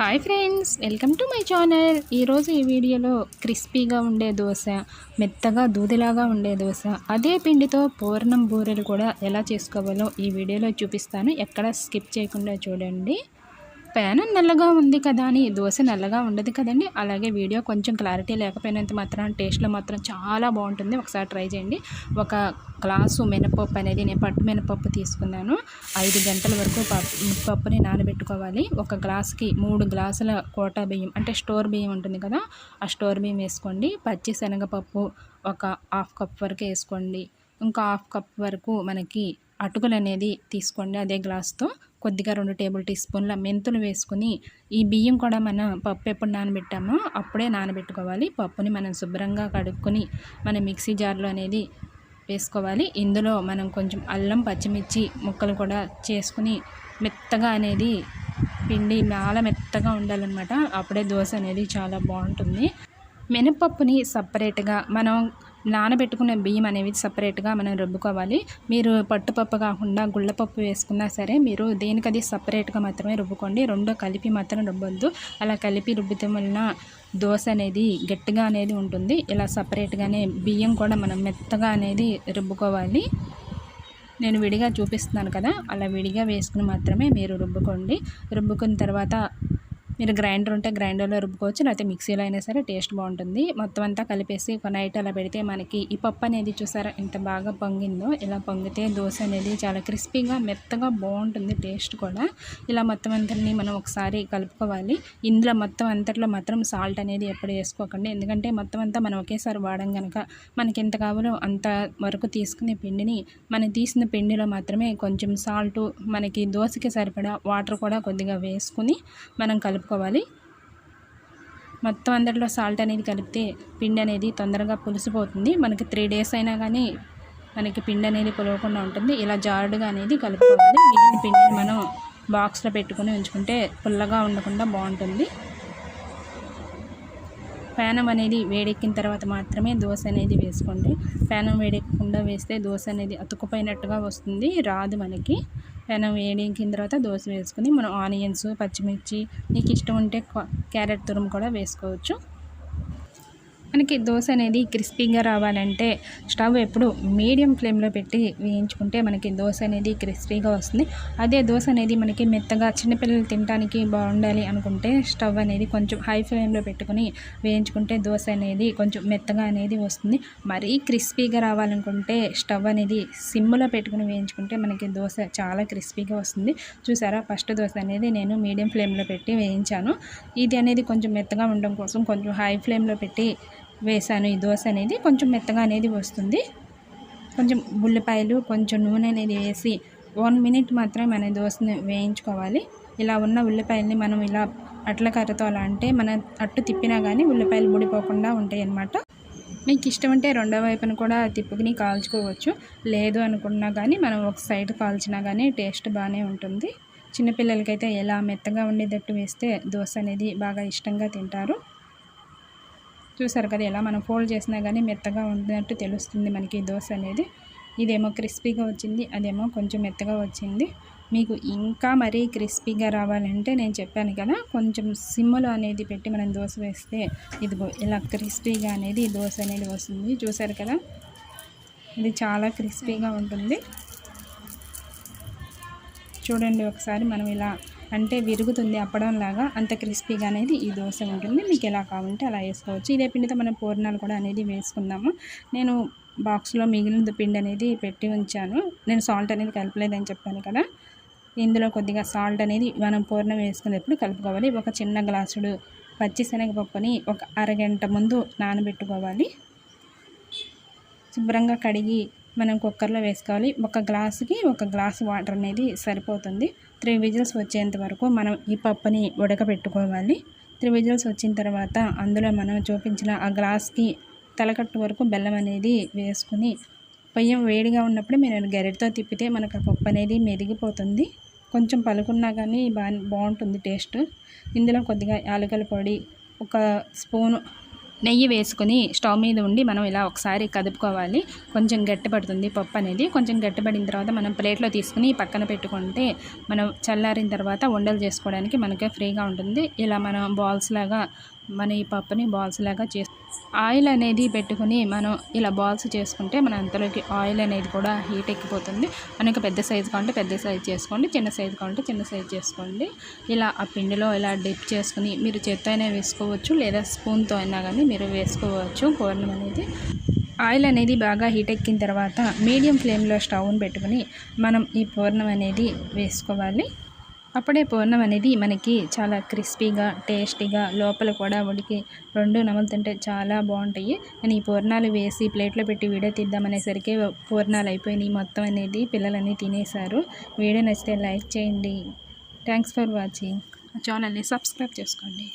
Hi friends welcome to my channel. ఈరోజు ఈ వీడియోలో క్రిస్పీగా ఉండే దోశ మెత్తగా దూదిలాగా ఉండే దోశ అదే పిండితో పూర్ణం బూరెలు కూడా ఎలా చేసుకోవాలో ఈ వీడియోలో చూపిస్తాను. ఎక్కడ స్కిప్ చేయకుండా చూడండి. ప్యాన్ నల్లగా ఉంది కదా అని దోశ నల్లగా ఉండదు కదండి. అలాగే వీడియో కొంచెం క్లారిటీ లేకపోయినంత మాత్రం టేస్ట్లో మాత్రం చాలా బాగుంటుంది. ఒకసారి ట్రై చేయండి. ఒక గ్లాసు మినపప్పు అనేది నేను పట్టు మినపప్పు తీసుకున్నాను. ఐదు గంటల వరకు పప్పు పప్పుని నానబెట్టుకోవాలి. ఒక గ్లాస్కి మూడు గ్లాసుల కోటా బియ్యం అంటే స్టోర్ బియ్యం ఉంటుంది కదా ఆ స్టోర్ బియ్యం వేసుకోండి. పచ్చి శనగపప్పు ఒక హాఫ్ కప్ వరకు వేసుకోండి. ఇంకా హాఫ్ కప్ వరకు మనకి అటుకులు అనేది తీసుకోండి అదే గ్లాస్తో. కొద్దిగా రెండు టేబుల్ టీ స్పూన్ల మెంతులు వేసుకుని ఈ బియ్యం కూడా మనం పప్పు ఎప్పుడు నానబెట్టామో అప్పుడే నానబెట్టుకోవాలి. పప్పుని మనం శుభ్రంగా కడుక్కొని మన మిక్సీ జార్లో అనేది వేసుకోవాలి. ఇందులో మనం కొంచెం అల్లం పచ్చిమిర్చి ముక్కలు కూడా చేసుకుని మెత్తగా అనేది పిండి చాలా మెత్తగా ఉండాలన్నమాట. అప్పుడే దోశ అనేది చాలా బాగుంటుంది. మినపప్పుని సపరేట్గా మనం నానబెట్టుకున్న బియ్యం అనేవి సపరేట్గా మనం రుబ్బుకోవాలి. మీరు పట్టుపప్పు కాకుండా గుళ్ళపప్పు వేసుకున్నా సరే మీరు దేనికది సపరేట్గా మాత్రమే రుబ్బుకోండి. రెండో కలిపి మాత్రం రుబ్బొద్దు. అలా కలిపి రుబ్బితే వలన దోశ అనేది గట్టిగా అనేది ఉంటుంది. ఇలా సపరేట్గానే బియ్యం కూడా మనం మెత్తగా అనేది రుబ్బుకోవాలి. నేను విడిగా చూపిస్తున్నాను కదా అలా విడిగా వేసుకుని మాత్రమే మీరు రుబ్బుకోండి. రుబ్బుకున్న తర్వాత మీరు గ్రైండర్ ఉంటే గ్రైండర్లో రుబ్బుకోవచ్చు లేకపోతే మిక్సీలో అయినా సరే టేస్ట్ బాగుంటుంది. మొత్తం అంతా కలిపేసి ఒక నైట్ అలా పెడితే మనకి ఈ పప్పు అనేది చూసారా ఎంత బాగా పొంగిందో. ఇలా పొంగితే దోశ అనేది చాలా క్రిస్పీగా మెత్తగా బాగుంటుంది టేస్ట్ కూడా. ఇలా మొత్తం అంతటిని మనం ఒకసారి కలుపుకోవాలి. ఇందులో మొత్తం అంతట్లో మాత్రం సాల్ట్ అనేది ఎప్పుడు వేసుకోకండి. ఎందుకంటే మొత్తం అంతా మనం ఒకేసారి వాడడం కనుక మనకి ఎంత కావాలో అంత వరకు తీసుకునే పిండిని మనం తీసిన పిండిలో మాత్రమే కొంచెం సాల్ట్ మనకి దోశకి సరిపడా వాటర్ కూడా కొద్దిగా వేసుకుని మనం కలుపు కలుపుకోవాలి మొత్తం అందరిలో సాల్ట్ అనేది కలిపితే పిండి అనేది తొందరగా పులిసిపోతుంది. మనకి త్రీ డేస్ అయినా కానీ మనకి పిండి అనేది పులవకుండా ఉంటుంది. ఇలా జారుడుగా అనేది కలుపుకోవాలి. మిగిలిన పిండిని మనం బాక్స్లో పెట్టుకుని ఉంచుకుంటే పుల్లగా ఉండకుండా బాగుంటుంది. పేనం అనేది వేడెక్కిన తర్వాత మాత్రమే దోశ అనేది వేసుకోండి. పేనం వేడెక్కకుండా వేస్తే దోశ అనేది అతుకుపోయినట్టుగా వస్తుంది. రాదు మనకి. పెనం వేడికిన తర్వాత దోశ వేసుకుని మనం ఆనియన్స్ పచ్చిమిర్చి నీకు ఇష్టం ఉంటే క్యారెట్ తురుము కూడా వేసుకోవచ్చు. మనకి దోశ అనేది క్రిస్పీగా రావాలంటే స్టవ్ ఎప్పుడు మీడియం ఫ్లేమ్లో పెట్టి వేయించుకుంటే మనకి దోశ అనేది క్రిస్పీగా వస్తుంది. అదే దోశ అనేది మనకి మెత్తగా చిన్నపిల్లలు తినడానికి బాగుండాలి అనుకుంటే స్టవ్ అనేది కొంచెం హై ఫ్లేమ్లో పెట్టుకుని వేయించుకుంటే దోశ అనేది కొంచెం మెత్తగా అనేది వస్తుంది. మరీ క్రిస్పీగా రావాలనుకుంటే స్టవ్ అనేది సిమ్లో పెట్టుకుని వేయించుకుంటే మనకి దోశ చాలా క్రిస్పీగా వస్తుంది. చూసారా? ఫస్ట్ దోశ అనేది నేను మీడియం ఫ్లేమ్లో పెట్టి వేయించాను. ఇది అనేది కొంచెం మెత్తగా ఉండడం కోసం కొంచెం హై ఫ్లేమ్లో పెట్టి వేసాను. ఈ దోశ అనేది కొంచెం మెత్తగా అనేది వస్తుంది. కొంచెం ఉల్లిపాయలు కొంచెం నూనె అనేది వేసి వన్ మినిట్ మాత్రమే మన దోశని వేయించుకోవాలి. ఇలా ఉన్న ఉల్లిపాయల్ని మనం ఇలా అట్ల కర్రతో అలా అంటే మన అట్టు తిప్పినా కానీ ఉల్లిపాయలు ముడిపోకుండా ఉంటాయి అన్నమాట. మీకు ఇష్టం ఉంటే రెండో వైపున కూడా తిప్పుకుని కాల్చుకోవచ్చు. లేదు అనుకున్నా కానీ మనం ఒక సైడ్ కాల్చినా కానీ టేస్ట్ బాగానే ఉంటుంది. చిన్నపిల్లలకైతే ఎలా మెత్తగా ఉండేటట్టు వేస్తే దోశ అనేది బాగా ఇష్టంగా తింటారు. చూసారు కదా ఎలా మనం ఫోల్డ్ చేసినా కానీ మెత్తగా ఉన్నట్టు తెలుస్తుంది మనకి దోశ అనేది. ఇదేమో క్రిస్పీగా వచ్చింది అదేమో కొంచెం మెత్తగా వచ్చింది. మీకు ఇంకా మరీ క్రిస్పీగా రావాలంటే నేను చెప్పాను కదా కొంచెం సిమ్లో అనేది పెట్టి మనం దోశ వేస్తే ఇదిగో ఇలా క్రిస్పీగా అనేది దోశ అనేది వస్తుంది. చూసారు కదా ఇది చాలా క్రిస్పీగా ఉంటుంది. చూడండి ఒకసారి మనం ఇలా అంటే విరుగుతుంది అప్పడం లాగా అంత క్రిస్పీగా అనేది ఈ దోశ ఉంటుంది. మీకు ఎలా కావాలంటే అలా వేసుకోవచ్చు. ఇదే పిండితో మనం పూర్ణాలు కూడా అనేది వేసుకుందాము. నేను బాక్స్లో మిగిలిన పిండి అనేది పెట్టి ఉంచాను. నేను సాల్ట్ అనేది కలపలేదని చెప్పాను కదా. ఇందులో కొద్దిగా సాల్ట్ అనేది మనం పూర్ణం వేసుకునేటప్పుడు కలుపుకోవాలి. ఒక చిన్న గ్లాసుడు పచ్చి శనగపప్పుని ఒక అరగంట ముందు నానబెట్టుకోవాలి. శుభ్రంగా కడిగి మనం కుక్కర్లో వేసుకోవాలి. ఒక గ్లాసుకి ఒక గ్లాస్ వాటర్ అనేది సరిపోతుంది. త్రీ విజిల్స్ వచ్చేంత వరకు మనం ఈ పప్పుని ఉడకబెట్టుకోవాలి. త్రీ విజిల్స్ వచ్చిన తర్వాత అందులో మనం చూపించిన ఆ గ్లాస్కి తలకట్టు వరకు బెల్లం అనేది వేసుకుని పొయ్యం వేడిగా ఉన్నప్పుడు మీరు గరిటతో తిప్పితే మనకు ఆ పప్పు అనేది మెరిగిపోతుంది కొంచెం పలుకున్నా కానీ బా బాగుంటుంది టేస్ట్. ఇందులో కొద్దిగా యాలకల పొడి ఒక స్పూను నెయ్యి వేసుకొని స్టవ్ మీద ఉండి మనం ఇలా ఒకసారి కదుపుకోవాలి. కొంచెం గట్టిపడుతుంది పప్పు అనేది. కొంచెం గట్టిపడిన తర్వాత మనం ప్లేట్లో తీసుకుని పక్కన పెట్టుకుంటే మనం చల్లారిన తర్వాత ఉండలు చేసుకోవడానికి మనకి ఫ్రీగా ఉంటుంది. ఇలా మనం బాల్స్ లాగా మన ఈ పప్పుని బాల్స్ లాగా చేసు ఆయిల్ అనేది పెట్టుకుని మనం ఇలా బాల్స్ చేసుకుంటే మన అంతలోకి ఆయిల్ అనేది కూడా హీట్ ఎక్కిపోతుంది. మనకి పెద్ద సైజు కావాలంటే పెద్ద సైజు చేసుకోండి చిన్న సైజు కావాలంటే చిన్న సైజు చేసుకోండి. ఇలా ఆ పిండిలో ఇలా డిప్ చేసుకుని మీరు చేత్తో అయినా వేసుకోవచ్చు లేదా స్పూన్తో అయినా కానీ మీరు వేసుకోవచ్చు కూరలు అనేది. ఆయిల్ అనేది బాగా హీట్ ఎక్కిన తర్వాత మీడియం ఫ్లేమ్లో స్టవ్ని పెట్టుకుని మనం ఈ పూర్ణం అనేది వేసుకోవాలి. అప్పుడే పూర్ణం అనేది మనకి చాలా క్రిస్పీగా టేస్టీగా లోపల కూడా ఉడికి రెండు నములుతుంటే చాలా బాగుంటాయి. నేను ఈ పూర్ణాలు వేసి ప్లేట్లో పెట్టి వీడియో తీద్దామనేసరికి పూర్ణాలు అయిపోయినాయి. మొత్తం అనేది పిల్లలన్నీ తినేశారు. వీడియో నచ్చితే లైక్ చేయండి. Thanks for watching. ఛానల్ని సబ్స్క్రైబ్ చేసుకోండి.